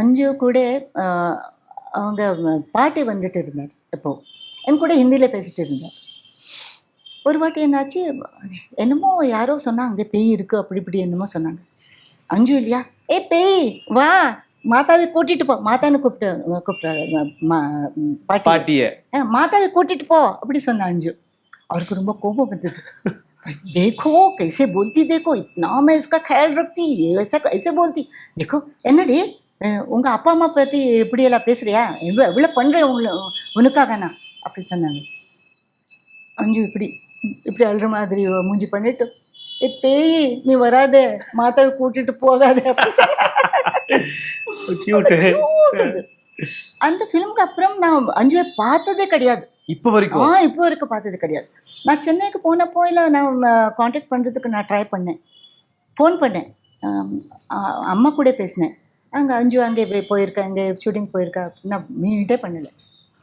அஞ்சு கூட ஆஹ், அவங்க பாட்டி வந்துட்டு இருந்தார் இப்போ என் கூட ஹிந்தியில் பேசிட்டு இருந்தார் ஒரு வாட்டி என்னாச்சு என்னமோ யாரோ சொன்னாங்க அங்கே பேய் இருக்கு அப்படி இப்படி என்னமோ சொன்னாங்க அஞ்சு இல்லையா ஏ பேய் வா மாதாவை கூட்டிட்டு போ மாதான்னு கூப்பிட்டு கூப்பிட்டு பாட்டி பாட்டிய ஆ, மாதாவை கூட்டிட்டு போ அப்படி சொன்ன அஞ்சு அவருக்கு ரொம்ப கோபம் வந்தது देखो कैसे बोलती देखो इतना मैं इसका ख्याल रखती ऐसा कैसे बोलती देखो என்னடி அஹ், உங்க அப்பா அம்மா பத்தி இப்படி எல்லாம் பேசுறியா? எவ்வளோ எவ்வளோ பண்றேன் உங்களை உனக்காக நான் அப்படி சொன்னாங்க. அஞ்சு இப்படி இப்படி அழுற மாதிரி மூஞ்சி பண்ணிட்டு ஏ பேய் நீ வராத மாதாவை கூட்டிட்டு போகாத. அந்த ஃபிலிம்க்கு அப்புறம் நான் அஞ்சுவை பார்த்ததே கிடையாது. இப்ப வரைக்கும்? ஆ இப்போ வரைக்கும் பார்த்தது கிடையாது. நான் சென்னைக்கு போனப்போ இல்லை நான் காண்டாக்ட் பண்ணுறதுக்கு நான் ட்ரை பண்ணேன். ஃபோன் பண்ணேன். அம்மா கூட பேசினேன். அங்கே அஞ்சு அங்கே போய்- போயிருக்கா இங்கே ஷூட்டிங் போயிருக்கா நான் மீட்டே பண்ணலை.